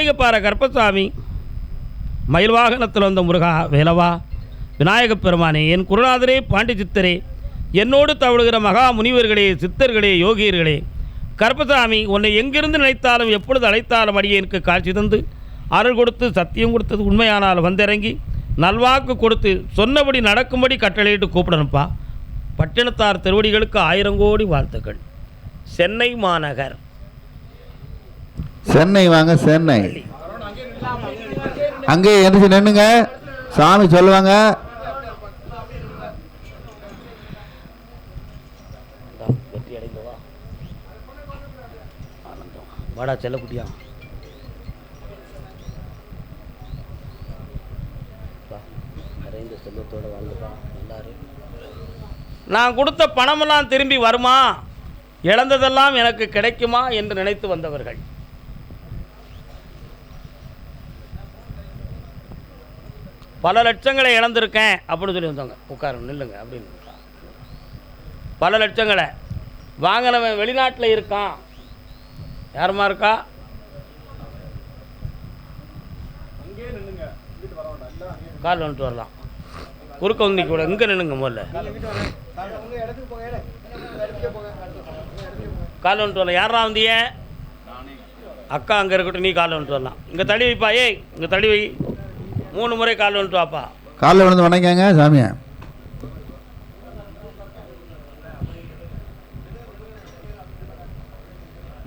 மாளிகைப்பாறை கருப்பசாமி மயில் வாகனத்தில் வந்த முருகா வேலவா விநாயகப் பெருமானே என் குருநாதரே பாண்டி சித்தரே என்னோடு தவழுகிற மகா முனிவர்களே சித்தர்களே யோகியர்களே கருப்பசாமி உன்னை எங்கிருந்து நினைத்தாலும் எப்பொழுது அழைத்தாலும் அடியேனுக்கு காட்சி தந்து அருள் கொடுத்து சத்தியம் கொடுத்தது உண்மையானால் வந்திறங்கி நல்வாக்கு கொடுத்து சொன்னபடி நடக்கும்படி கட்டளையிட்டு கூப்பிடணும்ப்பா பட்டினத்தார் திருவடிகளுக்கு ஆயிரம் கோடி வாழ்த்துக்கள். சென்னை மாநகர். சென்னை வாங்க சென்னை. அங்கே எந்திரிச்சு நின்னுங்க. சாமி சொல்லுவாங்க. வாடா செல்லக்குட்டியா நிறைந்த செல்வத்தோட வாழ்ந்துப்பா எல்லாரும். நான் கொடுத்த பணமெல்லாம் திரும்பி வருமா? இழந்ததெல்லாம் எனக்கு கிடைக்குமா? என்று நினைத்து வந்தவர்கள். பல லட்சங்களை இழந்திருக்கேன் அப்படின்னு சொல்லி வந்தாங்க உட்காரு நில்லுங்க அப்படின்னு. பல லட்சங்களை. வாங்கினவன் வெளிநாட்டில் இருக்கான். யாருமா இருக்கா? கால் வந்துட்டு வரலாம். குறுக்க வந்து நிற்க கூட இங்கே நின்னுங்க முதல்ல. கால் வந்துட்டு வரலாம். யாரா வந்திய? அக்கா அங்கே இருக்கட்டும் நீ கால் வந்துட்டு வரலாம். இங்கே தள்ளி வைப்பா. ஏய் இங்கே தள்ளி வை. மூணு முறை கால் வந்துட்டு வாப்பா. காலைல விழுந்து வணங்கங்க சாமியை.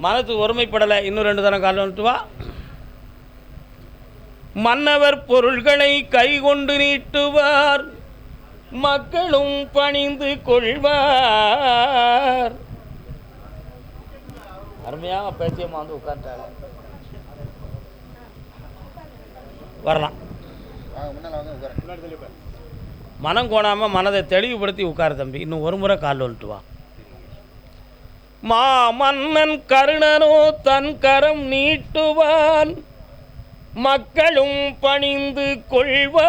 மனசு ஒருமைப்படலை இன்னும் ரெண்டு தரம் கால் வந்துட்டு வா. மன்னவர் பொருள்களை கைகொண்டு நீட்டுவார் மக்களும் பணிந்து கொள்வார். அருமையாக பேச்சியம்மா வந்து உட்கார்ந்தாங்க வரலாம். மனம் கோணாமல் மனதை தெளிவுபடுத்தி உட்கார தம்பி. இன்னும் ஒரு முறை கால் வந்துட்டு வா. மா மன்னன் கருணனோ தன் கரம் நீட்டுவான். மக்களும் பணிந்து கொள்வார்.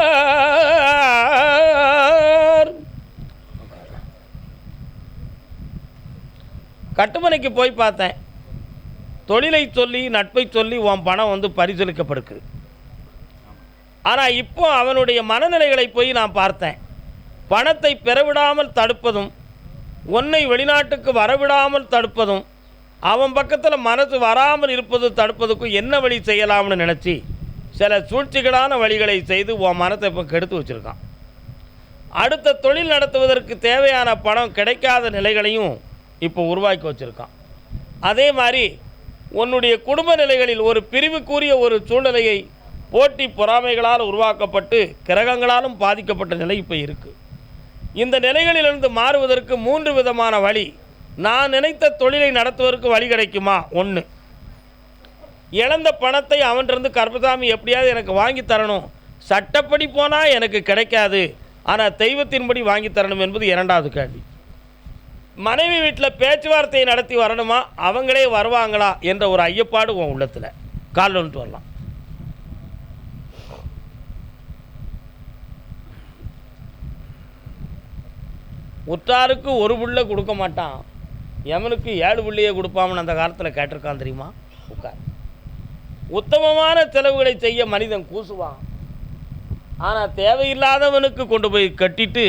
கட்டுமனைக்கு போய் பார்த்தேன். தொழிலை சொல்லி நட்பை சொல்லி உன் பணம் வந்து பரிசீலிக்கப்படுக்கு ஆனால் இப்போ அவனுடைய மனநிலைகளை போய் நான் பார்த்தேன். பணத்தை பெறவிடாமல் தடுப்பதும் உன்னை வெளிநாட்டுக்கு வரவிடாமல் தடுப்பதும் அவன் பக்கத்தில் மனசு வராமல் இருப்பது தடுப்பதுக்கும் என்ன வழி செய்யலாம்னு நினச்சி சில சூழ்ச்சிகளான வழிகளை செய்து உன் மனத்தை இப்போ கெடுத்து வச்சுருக்கான். அடுத்த தொழில் நடத்துவதற்கு தேவையான பணம் கிடைக்காத நிலைகளையும் இப்போ உருவாக்கி வச்சுருக்கான். அதே மாதிரி உன்னுடைய குடும்ப நிலைகளில் ஒரு பிரிவுக்குரிய ஒரு சூழ்நிலையை போட்டி பொறாமைகளால் உருவாக்கப்பட்டு கிரகங்களாலும் பாதிக்கப்பட்ட நிலை இப்போ இருக்குது இந்த நிலைகளிலிருந்து மாறுவதற்கு மூன்று விதமான வழி. நான் நினைத்த தொழிலை நடத்துவதற்கு வழி கிடைக்குமா? ஒன்று இழந்த பணத்தை அவன்கிட்டருந்து கருப்பசாமி எப்படியாவது எனக்கு வாங்கி தரணும். சட்டப்படி போனால் எனக்கு கிடைக்காது. ஆனால் தெய்வத்தின்படி வாங்கி தரணும் என்பது இரண்டாவது கேள்வி. மனைவி வீட்டில் பேச்சுவார்த்தையை நடத்தி வரணுமா? அவங்களே வருவாங்களா? என்ற ஒரு ஐயப்பாடு உன் உள்ளத்தில். கால் வந்துட்டு வரலாம். உற்றாருக்கு ஒரு புள்ள கொடுக்க மாட்டான். எவனுக்கு ஏழு புள்ளையே கொடுப்பாமன்னு அந்த காலத்தில் கேட்டிருக்கான் தெரியுமா? உட்கார். உத்தமமான செலவுகளை செய்ய மனிதன் கூசுவான். ஆனால் தேவையில்லாதவனுக்கு கொண்டு போய் கட்டிட்டு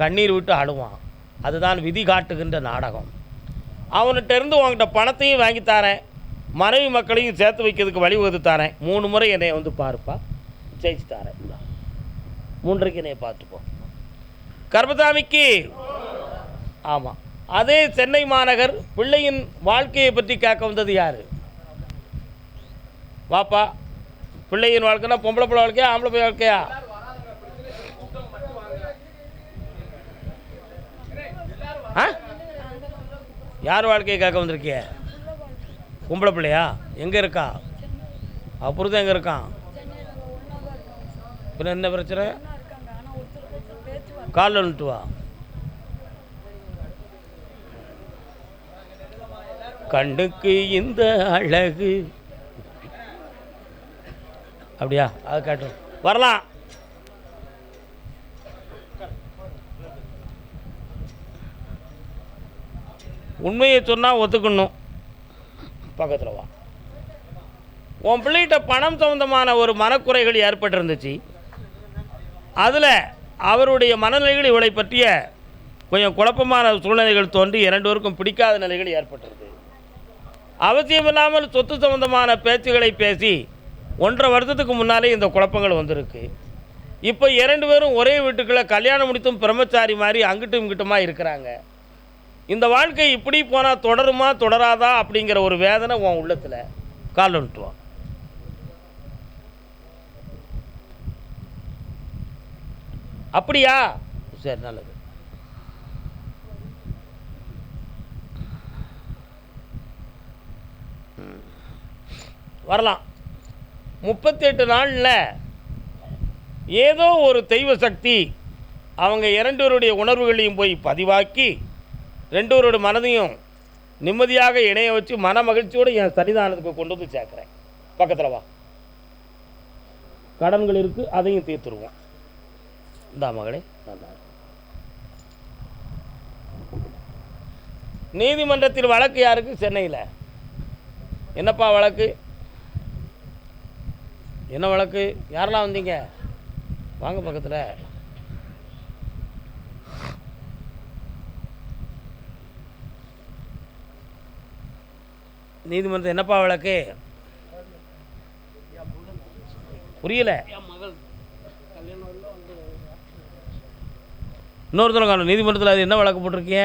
கண்ணீர் விட்டு அழுவான் அதுதான் விதி காட்டுகின்ற நாடகம். அவன்கிட்ட இருந்து உங்ககிட்ட பணத்தையும் வாங்கி தரேன். மனைவி மக்களையும் சேர்த்து வைக்கிறதுக்கு வழிவகுத்து தரேன். மூணு முறை என்னை வந்து பார்ப்பா. ஜெயிச்சு தரேன் மூன்றைக்கு என்னை பார்த்துப்போம் கர்மசாமிக்கு. ஆமாம் அதே சென்னை மாநகர் பிள்ளையின் வாழ்க்கையை பற்றி கேட்க வந்தது யார்? வாப்பா பிள்ளையின் வாழ்க்கைனா பொம்பளை பிள்ளை வாழ்க்கையா ஆம்பளை பிள்ளை வாழ்க்கையா? ஆ? யார் வாழ்க்கையை கேட்க வந்திருக்கிய? பொம்பளை பிள்ளையா? எங்கே இருக்கா? அப்புறம் எங்கே இருக்கான்? பின்ன என்ன பிரச்சனை? காலில் நிட்டு வா. கண்ணுக்கு இந்த அழகு. அப்படியா? அது காட்டும் வரலாம். உண்மையை சொன்னால் ஒத்துக்கணும். பக்கத்தில் வா. உன் பிள்ளைகிட்ட பணம் சம்மந்தமான ஒரு மனக்குறைகள் ஏற்பட்டிருந்துச்சு. அதில் அவருடைய மனநிலைகள் இவளை பற்றிய கொஞ்சம் குழப்பமான சூழ்நிலைகள் தோன்றி இரண்டோருக்கும் பிடிக்காத நிலைகள் ஏற்பட்டிருக்கு. அவசியமில்லாமல் சொத்து சம்பந்தமான பேச்சுகளை பேசி ஒன்றரை வருஷத்துக்கு முன்னாலே இந்த குழப்பங்கள் வந்திருக்கு. இப்போ இரண்டு பேரும் ஒரே வீட்டுக்குள்ளே கல்யாணம் முடித்தும் பிரம்மச்சாரி மாதிரி அங்கிட்டும் இங்கிட்டுமா இருக்கிறாங்க. இந்த வாழ்க்கை இப்படி போனால் தொடருமா தொடராதா அப்படிங்கிற ஒரு வேதனை உன் உள்ளத்தில் கால் வந்துட்டுவான் அப்படியா? சரி நல்லது. வரலாம். முப்பத்தெட்டு நாளில் ஏதோ ஒரு தெய்வ சக்தி அவங்க இரண்டோருடைய உணர்வுகளையும் போய் பதிவாக்கி ரெண்டோரோட மனதையும் நிம்மதியாக இணைய வச்சு மன மகிழ்ச்சியோடு என் சன்னிதானத்துக்கு கொண்டு வந்து சேர்க்குறேன். பக்கத்தில் வா. கடன்கள் இருக்குது அதையும் தீர்த்துருவோம். இந்தா மகளே நல்லா. நீதிமன்றத்தில் வழக்கு யாருக்கு சென்னையில் என்னப்பா வழக்கு என்ன வழக்கு யாரெல்லாம் வந்தீங்க வாங்க பக்கத்தில் நீதிமன்றம் என்னப்பா வழக்கு புரியல இன்னொருத்தர காணும் நீதிமன்றத்தில் அது என்ன வழக்கு போட்டிருக்கீங்க?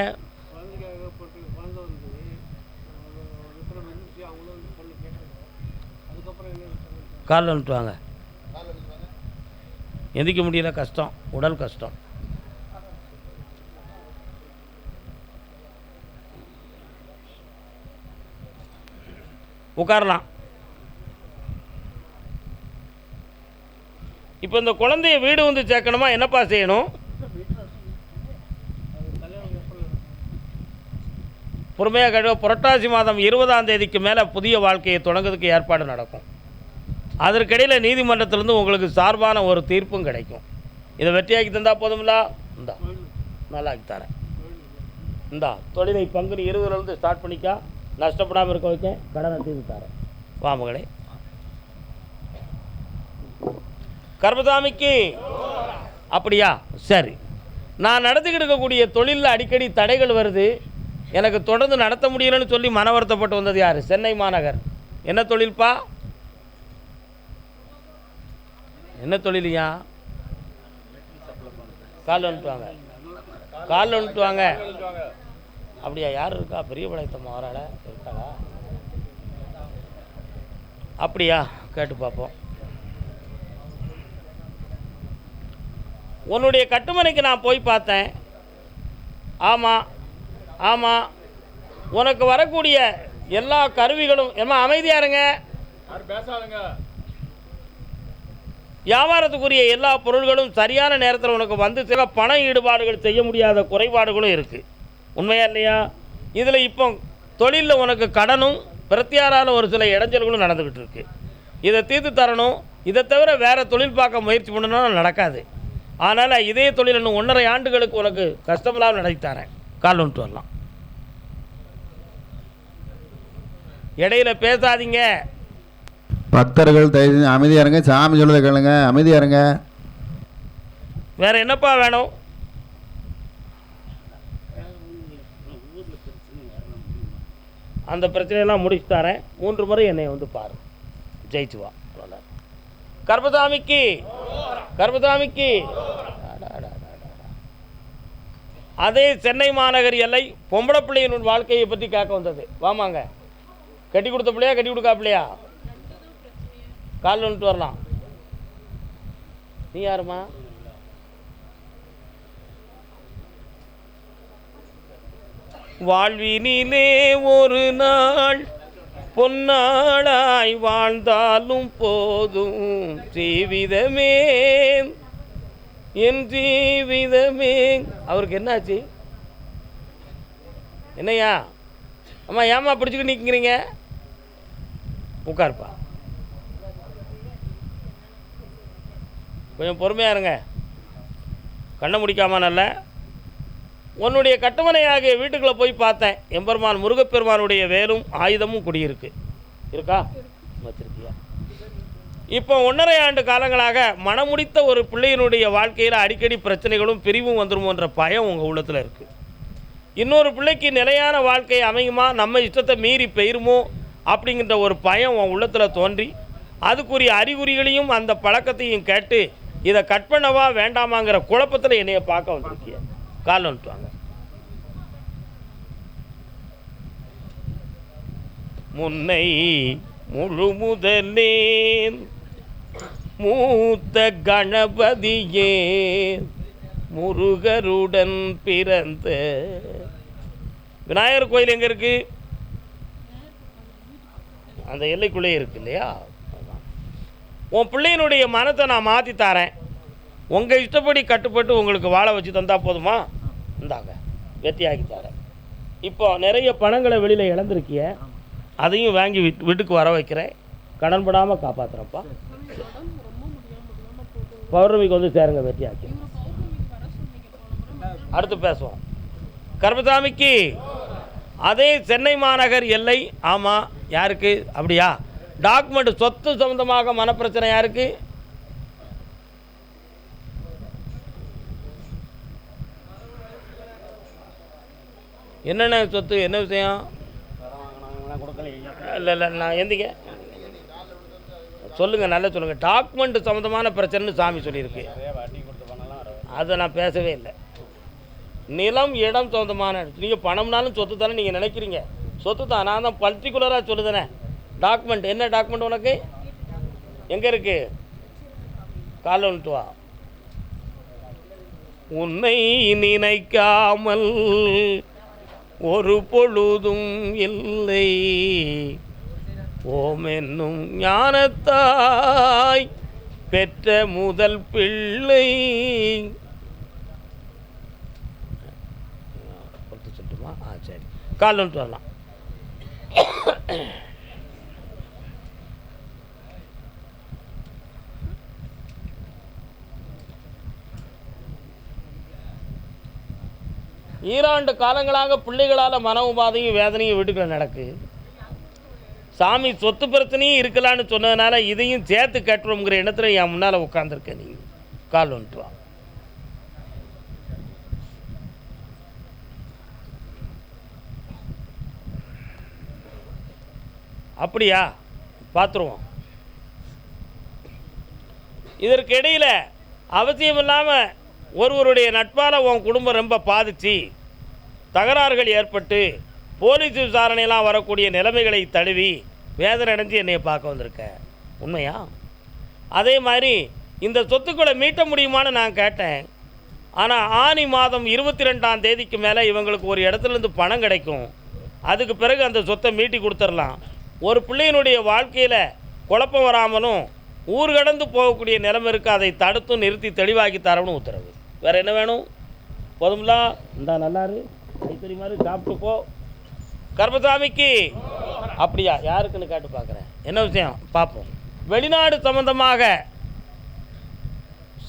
காலில் வந்துட்டு வாங்க எந்திக்க முடியல கஷ்டம். உடல் கஷ்டம். உட்காரலாம். இப்போ இந்த குழந்தைய வீடு வந்து சேர்க்கணுமா? என்னப்பா செய்யணும்? பொறுமையாக கழிவு புரட்டாசி மாதம் இருபதாம் தேதிக்கு மேலே புதிய வாழ்க்கையை தொடங்குறதுக்கு ஏற்பாடு நடக்கும். அதற்கிடையில் நீதிமன்றத்திலேருந்து உங்களுக்கு சார்பான ஒரு தீர்ப்பும் கிடைக்கும். இதை வெற்றியாக்கி தந்தால் போதுங்களா இந்தா. நல்லாக்கி தரேன். இந்தா. தொழிலை பங்குனி இருபதுலேருந்து ஸ்டார்ட் பண்ணிக்கா. நஷ்டப்படாமல் இருக்க வைக்க. கடனை தீர்த்து தரேன். வா மகளே. கர்மசாமிக்கு. அப்படியா? சரி. நான் நடத்திக்கிட்டு இருக்கக்கூடிய தொழிலில் அடிக்கடி தடைகள் வருது. எனக்கு தொடர்ந்து நடத்த முடியலன்னு சொல்லி மன வருத்தப்பட்டு வந்தது யார்? சென்னை மாநகர். என்ன தொழில்ப்பா என்ன தொழிலையா? காலில் வந்துட்டு வாங்க வந்துட்டுவாங்க வந்துட்டு வாங்க அப்படியா? யார் இருக்கா? பெரிய படைத்த மாறாட இருக்காளா? அப்படியா? கேட்டு பார்ப்போம். உன்னுடைய கட்டுமனைக்கு நான் போய் பார்த்தேன். ஆமாம் ஆமாம் உனக்கு வரக்கூடிய எல்லா கருவிகளும் ஏமா அமைதியா இருங்க. வியாபாரத்துக்குரிய எல்லா பொருள்களும் சரியான நேரத்தில் உனக்கு வந்து சில பண ஈடுபாடுகள் செய்ய முடியாத குறைபாடுகளும் இருக்குது உண்மையா இல்லையா? இதில் இப்போ தொழிலில் உனக்கு கடனும் பிரத்தியாரால் ஒரு சில இடைஞ்சல்களும் நடந்துக்கிட்டு இருக்கு. இதை தீர்த்து தரணும். இதை தவிர வேறு தொழில் பார்க்க முயற்சி பண்ணணும்னா நடக்காது. அதனால் இதே தொழில் இன்னும் ஒன்றரை ஆண்டுகளுக்கு உனக்கு கஷ்டமில்லாமல் நடத்தி தரேன். கால் வந்துட்டு வரலாம். இடையில பேசாதீங்க. பக்தர்கள் தயவு செஞ்சு அமைதியா இருங்க. சாமி சொல்றதை கேளுங்க. அமைதியா இருங்க. வேற என்னப்பா வேணும்? அந்த பிரச்சனையெல்லாம் முடிச்சு தரேன். மூன்று முறை என்னை வந்து பாரு. ஜெயிச்சு வா அடா, அடா. அதே சென்னை மாநகர் எல்லை பொம்பளை பிள்ளையினுடைய வாழ்க்கையை பற்றி கேட்க வந்தது. வாமாங்க. கட்டி கொடுத்த பிள்ளையா கட்டி கொடுக்கா காலில் வந்துட்டு வரலாம். நீ யாருமா வாழ்வினிலே ஒரு நாள் பொன்னாளாய் வாழ்ந்தாலும் போதும் ஜீவிதமே. என் ஜீவிதமே. அவருக்கு என்னாச்சு? என்னய்யா? அம்மா ஏம்மா பிடிச்சிக்கிட்டு நிற்கிறீங்க உட்காருப்பா. கொஞ்சம் பொறுமையாக இருங்க. கண்ணை முடிக்காம நல்ல உன்னுடைய கட்டுமனையாகிய வீட்டுக்குள்ளே போய் பார்த்தேன். எம்பெருமான் முருகப்பெருமானுடைய வேலும் ஆயுதமும் குடியிருக்கு. இருக்கா? வச்சிருக்கியா? இப்போ ஒன்றரை ஆண்டு காலங்களாக மனமுடித்த ஒரு பிள்ளையினுடைய வாழ்க்கையில் அடிக்கடி பிரச்சனைகளும் பிரிவும் வந்துருமோன்ற பயம் உங்கள் உள்ளத்தில் இருக்குது இன்னொரு பிள்ளைக்கு நிலையான வாழ்க்கை அமையுமா? நம்ம இஷ்டத்தை மீறி பெயருமோ? அப்படிங்கிற ஒரு பயம் உன் உள்ளத்தில் தோன்றி அதுக்குரிய அறிகுறிகளையும் அந்த பழக்கத்தையும் கேட்டு இதை கட் பண்ணவா வேண்டாமாங்கிற குழப்பத்தில் என்னைய பார்க்க வந்திருக்கிய. கால் வந்துட்டுவாங்க முன்னை முழு முதலேன் மூத்த கணபதியே முருகருடன் பிறந்த விநாயகர் கோயில் எங்கே இருக்கு? அந்த எல்லைக்குள்ளே இருக்கு இல்லையா? உன் பிள்ளையினுடைய மனத்தை நான் மாற்றி தரேன். உங்கள் இஷ்டப்படி கட்டுப்பட்டு உங்களுக்கு வாழ வச்சு தந்தால் போதுமா? இந்தாங்க வெற்றியாக்கி தரேன். இப்போ நிறைய பணங்களை வெளியில் இழந்திருக்கிய அதையும் வாங்கி வீட்டு வீட்டுக்கு வர வைக்கிறேன். கடன்படாமல் காப்பாற்றுறப்பா பௌர்ணமிக்கு வந்து சேருங்க வெற்றியாக்கி அடுத்து பேசுவோம். கர்மசாமிக்கு அதே சென்னை மாநகர் எல்லை ஆமாம் யாருக்கு? அப்படியா? டாக்குமெண்ட் சொத்து சம்பந்தமாக மனப்பிரச்சனை யாருக்கு? என்னென்ன சொத்து என்ன விஷயம்? இல்லை இல்லை நான் எந்திங்க சொல்லுங்கள் நல்லா சொல்லுங்கள் டாக்குமெண்ட் சம்மந்தமான பிரச்சனைன்னு சாமி சொல்லியிருக்கு. அதை நான் பேசவே இல்லை. நிலம் இடம் சொந்தமான நீங்கள் பணம்னாலும் சொத்து தானே நீங்கள் நினைக்கிறீங்க. சொத்து தான். நான் தான் பர்டிகுலராக சொல்லுதானே. டாக்குமெண்ட் என்ன டாக்குமெண்ட் உனக்கு? எங்கே இருக்கு? காலைல வந்துட்டு வா. உன்னை நினைக்காமல் ஒரு பொழுதும் இல்லை. ஓம் என்னும் ஞானத்தாய் பெற்ற முதல் பிள்ளை கொடுத்து சொல்லட்டுமா ஆ காலில் கால் வந்துட்டு வரலாம் ஈராண்டு காலங்களாக பிள்ளைகளால் மன உபாதையும் வேதனையும் வீட்டுக்குள்ள நடக்கு. சாமி சொத்து பிரச்சனையும் இருக்கலான்னு சொன்னதுனால இதையும் சேர்த்து கட்டுறோங்கிற எண்ணத்துல என் முன்னால் உட்காந்துருக்கேன் நீங்கள் கால் வந்துட்டு வா அப்படியா? பார்த்துருவோம். இதற்கு இடையில் அவசியம் இல்லாமல் ஒருவருடைய நட்பால் உன் குடும்பம் ரொம்ப பாதிச்சு தகராறுகள் ஏற்பட்டு போலீஸ் விசாரணையெல்லாம் வரக்கூடிய நிலைமைகளை தழுவி வேதனை அடைஞ்சு என்னை பார்க்க வந்திருக்க. உண்மையா? அதே மாதிரி இந்த சொத்துக்களை மீட்ட முடியுமான்னு நான் கேட்டேன். ஆனால் ஆனி மாதம் இருபத்தி ரெண்டாம் தேதிக்கு மேலே இவங்களுக்கு ஒரு இடத்துலேருந்து பணம் கிடைக்கும். அதுக்கு பிறகு அந்த சொத்தை மீட்டி கொடுத்துடலாம். ஒரு பிள்ளையினுடைய வாழ்க்கையில் குழப்பம் வராமலும் ஊர் கடந்து போகக்கூடிய நிலைமை இருக்குது அதை தடுத்தும் நிறுத்தி தெளிவாக்கி தரணும்னு உத்தரவு. வேறு என்ன வேணும்? போதும்லா? இந்தா நல்லாரு. கைத்தறி மாதிரி சாப்பிட்டு போ. கர்மசாமிக்கு. அப்படியா? யாருக்குன்னு கேட்டு பார்க்குறேன் என்ன விஷயம்? பார்ப்போம் வெளிநாடு சம்மந்தமாக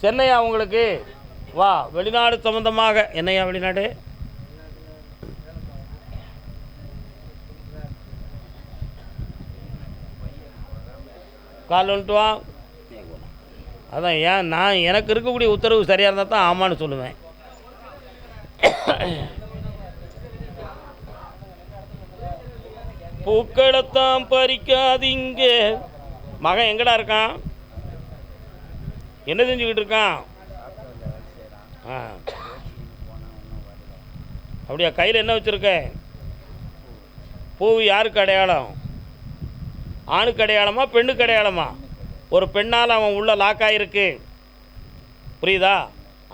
சென்னையா உங்களுக்கு? வா வெளிநாடு சம்மந்தமாக என்னையா வெளிநாடு? கால் வந்துட்டு வா அதான் ஏன் நான் எனக்கு இருக்கக்கூடிய உத்தரவு சரியாக இருந்தால் தான் ஆமான்னு சொல்லுவேன். பூக்களைத்தான் பறிக்காதீங்க. மகன் எங்கடா இருக்கான்? என்ன செஞ்சுக்கிட்டு இருக்கான்? ஆ. அப்படியா கையில் என்ன வச்சுருக்க? பூ யாருக்கு அடையாளம்? ஆணுக்கு அடையாளமா பெண்ணுக்கு அடையாளமா? ஒரு பெண்ணால் அவன் உள்ள லாக் ஆகிருக்கு புரியுதா?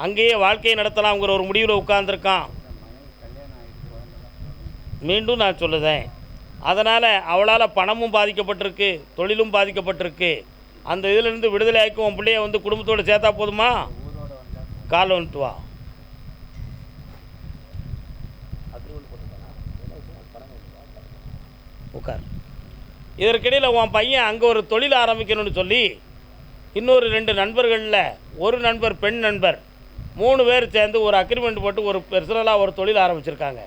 அங்கேயே வாழ்க்கையை நடத்தலாம்ங்கிற ஒரு முடிவில் உட்காந்துருக்கான் மீண்டும் நான் சொல்லுதேன். அதனால் அவளால் பணமும் பாதிக்கப்பட்டிருக்கு தொழிலும் பாதிக்கப்பட்டிருக்கு. அந்த இதிலிருந்து விடுதலை ஆக்கி உன் பிள்ளைய வந்து குடும்பத்தோடு சேர்த்தா போதுமா? கால் வந்துட்டு வா. உட்கார். இதற்கிடையில் உன் பையன் அங்கே ஒரு தொழில் ஆரம்பிக்கணும்னு சொல்லி இன்னொரு ரெண்டு நண்பர்களில் ஒரு நண்பர் பெண் நண்பர் மூணு பேர் சேர்ந்து ஒரு அக்ரிமெண்ட் போட்டு ஒரு பெர்சனலாக ஒரு தொழில் ஆரம்பிச்சிருக்காங்க.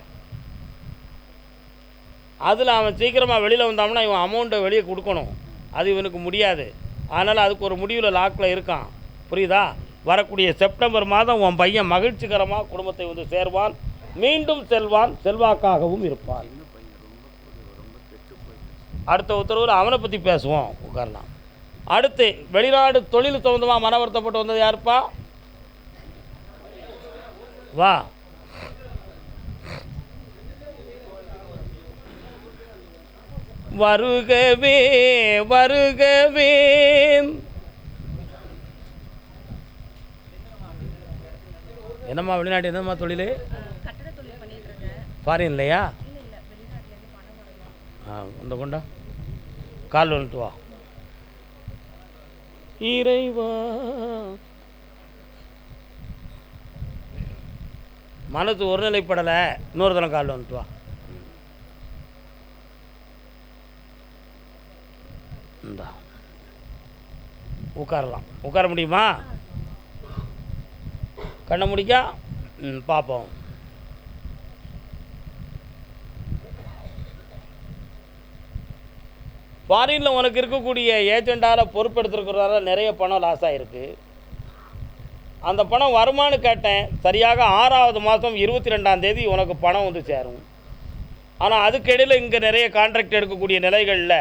அதில் அவன் சீக்கிரமாக வெளியில் வந்தான்னா இவன் அமௌண்ட்டை வெளியே கொடுக்கணும். அது இவனுக்கு முடியாது. அதனால் அதுக்கு ஒரு முடிவில் லாக்கில் இருக்கான். புரியுதா? வரக்கூடிய செப்டம்பர் மாதம் உன் பையன் மகிழ்ச்சிகரமாக குடும்பத்தை வந்து சேர்வான். மீண்டும் செல்வான் செல்வாக்காகவும் இருப்பான். அடுத்த உத்தரவில் அவனை பற்றி பேசுவோம் உட்காரலாம் அடுத்து வெளிநாடு தொழில் சம்மந்தமாக மன வருத்தப்பட்டு வந்தது யாருப்பா? வா. வருகவே வருகவே. என்னம்மா வெளிநாட்டு என்னம்மா தொழில்? கட்டட தொழில் பண்ணிட்டு இருக்கேன். ஃபாரின் இல்லையா இல்ல இல்ல வெளிநாட்டுல இருந்து பணம் வரணும் ஆ இந்த கொண்டா? கால் வந்துட்டு வா. இறைவா. மனது ஒருநிலைப்படலை இன்னொரு தரம் கால் வந்துட்டு வா. இந்தா. உட்காரலாம். உட்கார முடியுமா? கண்ணை முடிக்கா. ம் பார்ப்போம். ஃபாரினில் உனக்கு இருக்கக்கூடிய ஏஜெண்டால் பொறுப்பெடுத்துருக்கிறதால நிறைய பணம் லாஸ் ஆகிருக்கு அந்த பணம் வருமானு கேட்டேன். சரியாக ஆறாவது மாதம் இருபத்தி ரெண்டாம் தேதி உனக்கு பணம் வந்து சேரும். ஆனால் அதுக்கிடையில் இங்கே நிறைய கான்ட்ராக்ட் எடுக்கக்கூடிய நிலைகளில்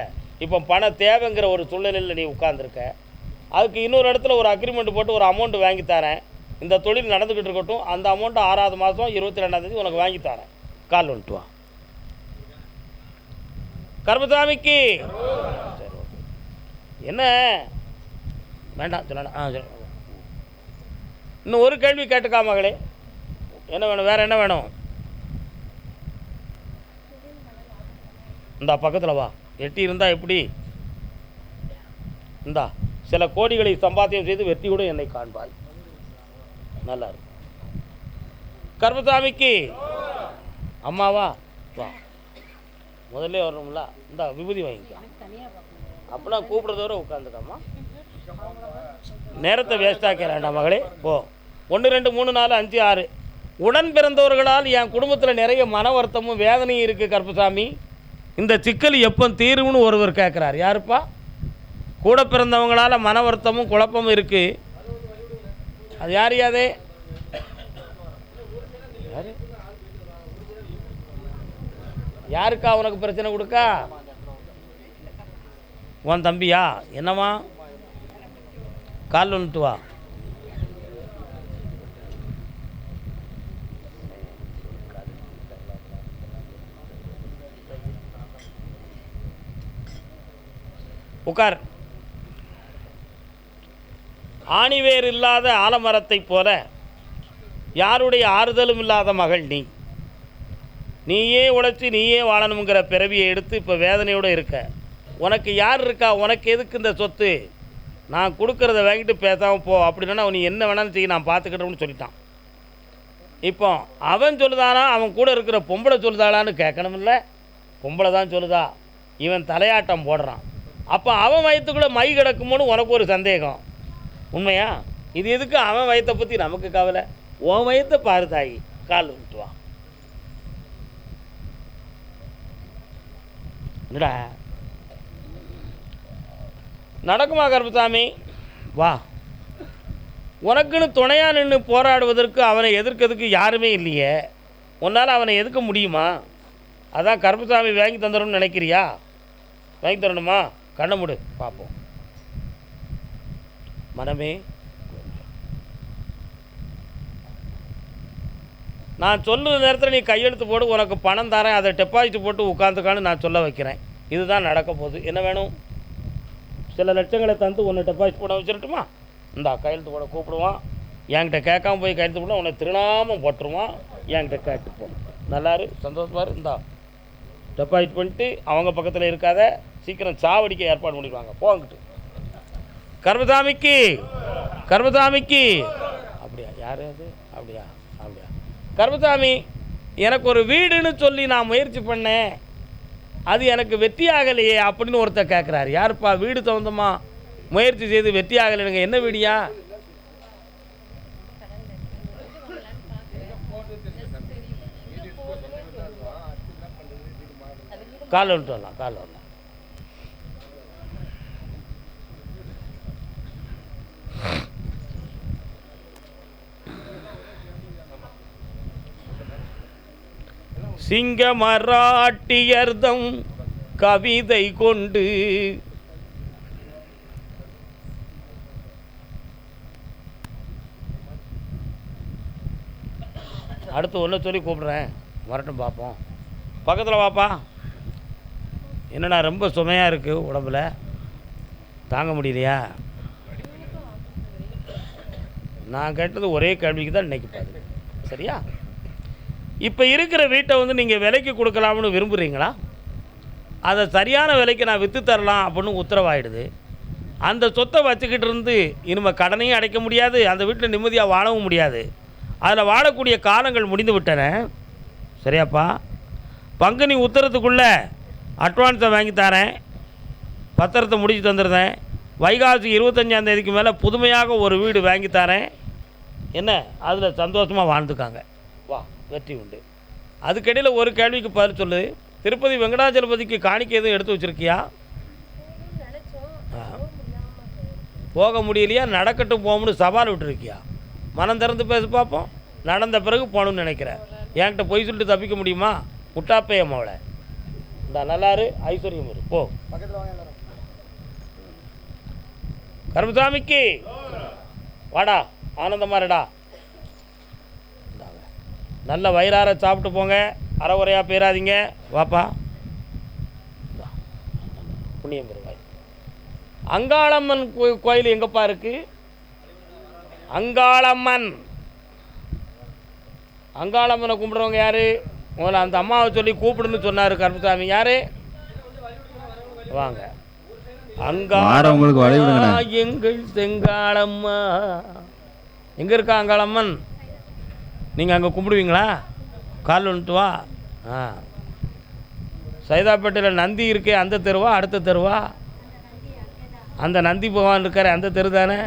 இப்போ பணம் தேவைங்கிற ஒரு சூழ்நிலையில் நீ உட்காந்துருக்க அதுக்கு இன்னொரு இடத்துல ஒரு அக்ரிமெண்ட் போட்டு ஒரு அமௌண்ட் வாங்கி தரேன். இந்த தொழில் நடந்துக்கிட்டு இருக்கட்டும். அந்த அமௌண்ட்டு ஆறாவது மாதம் இருபத்தி ரெண்டாம் தேதி உனக்கு வாங்கி தரேன். கால் வந்துட்டு வா. கர்மசாமிக்கு சரி, ஓகே. என்ன? வேண்டாம் சொல்லலாம். ஆ சொல்ல இன்னும் ஒரு கேள்வி கேட்டுக்கா மகளே. என்ன வேணும்? வேறு என்ன வேணும்? இந்தா பக்கத்தில் வா. எட்டி இருந்தால் எப்படி? இந்தா சில கோடிகளை சம்பாத்தியம் செய்து வெற்றி கூட என்னை காண்பாய். நல்லா இருக்கும் கர்மசாமிக்கு அம்மாவா வா. முதல்ல வரணும்ல? இந்த விபூதி வாங்கிக்கலாம் அப்படின்னா கூப்பிட்றதோட உட்காந்துக்காமா நேரத்தை வேஸ்ட் வேண்டாம் மகளே. போ. ஒன்று ரெண்டு மூணு நாலு அஞ்சு ஆறு. உடன் பிறந்தவர்களால் என் குடும்பத்தில் நிறைய மன வருத்தமும் வேதனையும் இருக்குது கருப்பசாமி. இந்த சிக்கல் எப்போ தீரும்னு ஒருவர் கேட்குறார் யாருப்பா? கூட பிறந்தவங்களால மன வருத்தமும் குழப்பமும் இருக்குது அது யார் யாதே யார்? யாருக்கா உனக்கு பிரச்சனை கொடுக்கா? உன் தம்பியா? என்னம்மா? கால் வந்துட்டு வா. உட்கார் ஆணிவேர் இல்லாத ஆலமரத்தைப் போல யாருடைய ஆறுதலும் இல்லாத மகள் நீ? நீயே உழைச்சி நீயே வாழணுங்கிற பிறவியை எடுத்து இப்போ வேதனையோடு இருக்க. உனக்கு யார் இருக்கா? உனக்கு எதுக்கு இந்த சொத்து? நான் கொடுக்குறத வாங்கிட்டு பேசாமல் போ. அப்படின்னா நீ என்ன வேணாலும் செய்ய நான் பார்த்துக்கிட்டோம்னு சொல்லிட்டான். இப்போ அவன் சொல்லுதானா? அவன் கூட இருக்கிற பொம்பளை சொல்லுதாளான்னு கேட்கணுமில்ல பொம்பளை தான் சொல்லுதா? இவன் தலையாட்டம் போடுறான். அப்போ அவன் வயத்துக்குள்ளே மை கிடக்குமோன்னு உனக்கு ஒரு சந்தேகம். உண்மையா? இது எதுக்கு அவன் வயத்தை பற்றி நமக்கு கவலை? உன் வயத்தை பாரு தாயி. கால் விட்டுவான் என்னடா நடக்குமா கருப்பசாமி? வா. உனக்குன்னு துணையாக நின்று போராடுவதற்கு அவனை எதிர்க்கிறதுக்கு யாருமே இல்லையே. உன்னால் அவனை எதிர்க்க முடியுமா? அதான் கருப்பசாமி வாங்கி தந்துடணும்னு நினைக்கிறியா? வாங்கி தரணுமா? கண்ணை மூடு. பார்ப்போம் மனமே நான் சொல்லுற நேரத்தில் நீ கையெழுத்து போடு உனக்கு பணம் தரேன் அதை டெபாசிட் போட்டு உட்காந்துக்கான்னு நான் சொல்ல வைக்கிறேன். இதுதான் நடக்க போகுது. என்ன வேணும்? சில லட்சங்களை தந்து உன்னை டெபாசிட் போட வச்சிருட்டுமா? இந்தா கையெழுத்து போட கூப்பிடுவான். என்கிட்ட கேட்காம போய் கையெழுத்து போட உன்னை திருநாமம் போட்டுருவான் என்கிட்ட கேட்டு போ. நல்லாரு சந்தோஷமாக இந்தா டெபாசிட் பண்ணிட்டு அவங்க பக்கத்தில் இருக்காத சீக்கிரம் சாவடிக்க ஏற்பாடு பண்ணிடுவாங்க. போங்கிட்டு கர்மசாமிக்கு கர்மசாமிக்கு. அப்படியா? யார் அது? அப்படியா? கருமசாமி எனக்கு ஒரு வீடுன்னு சொல்லி நான் முயற்சி பண்ணேன். அது எனக்கு வெற்றி ஆகலையே அப்படின்னு ஒருத்தர் கேட்குறாரு யாருப்பா வீடு சம்மந்தமா முயற்சி செய்து வெற்றி என்ன வீடியா கால் வந்துட்டு வரலாம் கால் வரலாம் சிங்க மராட்டியர்தம் கவிதை கொண்டு. அடுத்து ஒன்று சொல்லி கூப்பிட்றேன். வரட்டும் பார்ப்போம். பக்கத்தில் வாப்பா. என்னடா ரொம்ப சுமையாக இருக்குது உடம்புல. தாங்க முடியலையா? நான் கேட்டது ஒரே கேள்விக்கு தான் இன்னைக்கு பாரு சரியா? இப்போ இருக்கிற வீட்டை வந்து நீங்கள் விலைக்கு கொடுக்கலாம்னு விரும்புகிறீங்களா அதை சரியான விலைக்கு நான் விற்று தரலாம் அப்படின்னு உத்தரவாயிடுது. அந்த சொத்தை வச்சுக்கிட்டு இருந்து இனிமேல் கடனையும் அடைக்க முடியாது அந்த வீட்டில் நிம்மதியாக வாழவும் முடியாது. அதில் வாழக்கூடிய காலங்கள் முடிந்து விட்டன. சரியாப்பா. பங்குனி உத்தரத்துக்குள்ளே அட்வான்ஸை வாங்கி தரேன். பத்திரத்தை முடித்து தந்துடுறேன் வைகாசி இருபத்தஞ்சாம் தேதிக்கு மேலே புதுமையாக ஒரு வீடு வாங்கி தரேன். என்ன? அதில் சந்தோஷமாக வாழ்ந்துக்காங்க. வா. வெற்றி உண்டு. அதுக்கிடையில் ஒரு கேள்விக்கு பதில் சொல்லு. திருப்பதி வெங்கடாச்சலபதிக்கு காணிக்கை எதுவும் எடுத்து வச்சிருக்கியா. போக முடியலையா? நடக்கட்டும் போகும்னு சவால் விட்டுருக்கியா? மனம் திறந்து பேச பார்ப்போம் நடந்த பிறகு போகணும்னு நினைக்கிறேன். என்கிட்ட பொய் சொல்லிட்டு தப்பிக்க முடியுமா? முட்டாப்பையம் அவளை. இந்த நல்லாரு ஐஸ்வர்யம் இரு. போ. கருமசாமிக்கு வாடா ஆனந்தமா இருடா. இந்தாங்க. நல்ல வயிறார சாப்பிட்டு போங்க. அறகுறையாக போயிடாதீங்க வாப்பா. புண்ணியம் பெறுவாய். அங்காளம்மன் கோ- கோயில் எங்கப்பா இருக்கு? அங்காளம்மன். அங்காளம்மனை கும்பிடுறவங்க யாரு? முதல்ல அந்த அம்மாவை சொல்லி கூப்பிடுன்னு சொன்னார் கருப்பசாமி. யாரு? வாங்க. அங்காளம்மா எங்கள் செங்காளம்மா. எங்கே இருக்கா அங்காளம்மன்? நீங்கள் அங்கே கும்பிடுவீங்களா? கால் வந்துட்டு வா. ஆ. சைதாப்பேட்டையில் நந்தி இருக்கே அந்த தெருவா அடுத்த தெருவா? அந்த நந்தி பகவான் இருக்கார் அந்த தெரு தானே?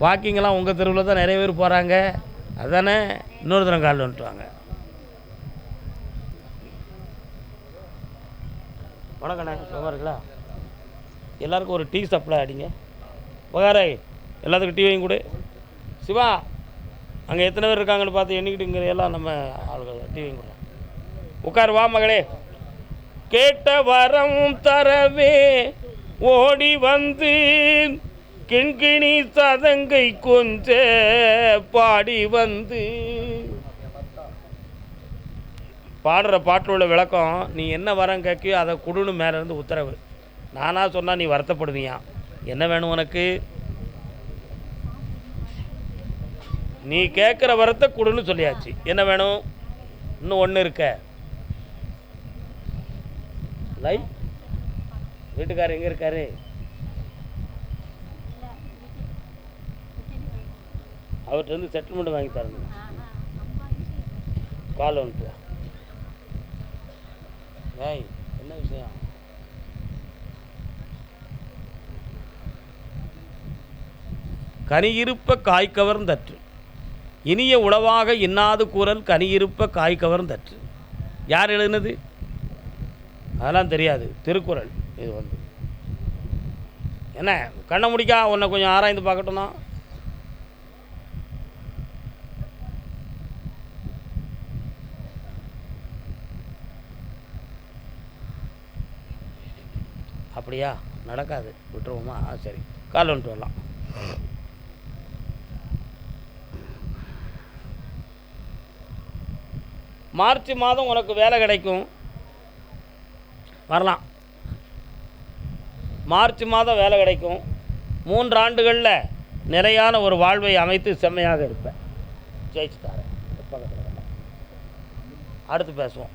வாக்கிங்கெல்லாம் உங்கள் தெருவில் தான் நிறைய பேர் போகிறாங்க அதானே? இன்னொரு தரம் காலில் வந்துட்டு வாங்க. வணக்கண்ணே சுகமாக இருக்கலாம் எல்லாருக்கும் ஒரு டீ சப்ளை அடிங்க. பகாரே எல்லாத்துக்கும் டீ வாங்கி கொடு. சிவா அங்கே எத்தனை பேர் இருக்காங்கன்னு பார்த்து எண்ணிக்கிட்டு எல்லாம் நம்ம ஆளுகள் டிவி உட்கார் வா மகளே. கேட்ட வரம் தரவே ஓடி வந்து கிண்கிணி சதங்கை கொஞ்ச பாடி வந்து. பாடுற பாட்டில் உள்ள விளக்கம் நீ என்ன வரம் கேட்கியோ அதை கொடுன்னு மேலேருந்து உத்தரவு. நானாக சொன்னால் நீ வருத்தப்படுவியா? என்ன வேணும் உனக்கு? நீ கேட்குற வரத்தை கொடுன்னு சொல்லியாச்சு. என்ன வேணும்? இன்னும் ஒன்று இருக்க. லை வீட்டுக்காரர் எங்கே இருக்காரு? அவர்கிட்ட இருந்து செட்டில்மெண்ட் வாங்கி தரணும். கால் வந்துட்டு. ஏய் என்ன விஷயம்? கனியிருப்ப காய் கவர்ந்தற்று. இனிய உளவாக இன்னாது கூறல் கனியிருப்ப காய் கவர்ந்தற்று யார் எழுதுனது? அதெல்லாம் தெரியாது. திருக்குறள். இது வந்து. என்ன? கண்ணை முடிக்கா உன்னை கொஞ்சம் ஆராய்ந்து பார்க்கட்டும்னா. அப்படியா? நடக்காது. விட்டுருவோமா? ஆ சரி. கால் வந்துட்டு வரலாம். மார்ச் மாதம் உனக்கு வேலை கிடைக்கும். வரலாம். மார்ச் மாதம் வேலை கிடைக்கும். மூன்று ஆண்டுகளில் நிலையான ஒரு வாழ்வை அமைத்து செம்மையாக இருப்பேன். ஜெயிச்சு தரேன் அடுத்து பேசுவோம்.